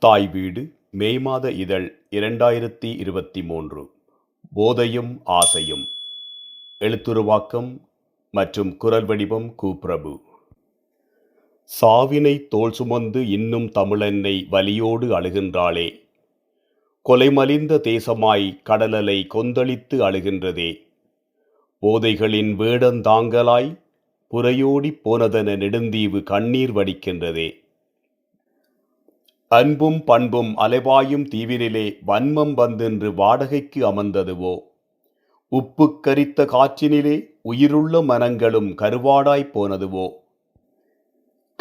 தாய் வீடு மே மாத இதழ் இரண்டாயிரத்தி இருபத்தி மூன்று. போதையும் ஆசையும். எழுத்துருவாக்கம் மற்றும் குரல் வடிவம் கூப்பிரபு சாவினை தோல் சுமந்து இன்னும் தமிழென்னை வலியோடு அழுகின்றாளே. கொலைமலிந்த தேசமாய் கடலலை கொந்தளித்து அழுகின்றதே. போதைகளின் வேடந்தாங்கலாய் புறையோடிப் போனதென நெடுந்தீவு கண்ணீர் வடிக்கின்றதே. அன்பும் பண்பும் அலைபாயும் தீவினிலே வன்மம் வந்தென்று வாடகைக்கு அமர்ந்ததுவோ? உப்புக் கரித்த காற்றினிலே உயிருள்ள மனங்களும் கருவாடாய்ப் போனதுவோ?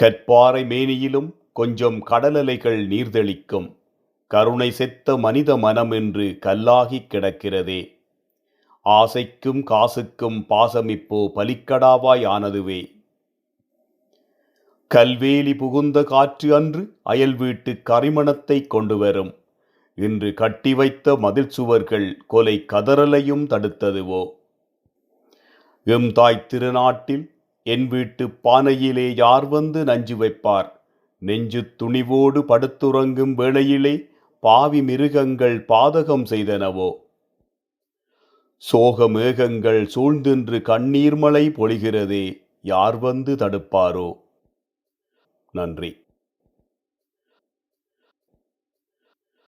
கற்பாறை மேனியிலும் கொஞ்சம் கடலலைகள் நீர்தெளிக்கும். கருணை செத்த மனித மனம் என்று கல்லாகிக் கிடக்கிறதே. ஆசைக்கும் காசுக்கும் பாசமிப்போ பலிக்கடாவாய் ஆனதுவே. கல்வேலி புகுந்த காற்று அன்று அயல் வீட்டு கரிமணத்தை கொண்டு வரும் இன்று கட்டி வைத்த மதில் சுவர்கள் கொலை கதறலையும் தடுத்ததுவோ? எம் தாய் திருநாட்டில் என் வீட்டு பானையிலே யார் வந்து நஞ்சு வைப்பார்? நெஞ்சு துணிவோடு படுத்துறங்கும் வேளையிலே பாவி மிருகங்கள் பாதகம் செய்தனவோ? சோக மேகங்கள் சூழ்ந்தின்று கண்ணீர்மலை பொழிகிறதே யார் வந்து தடுப்பாரோ? நன்றி.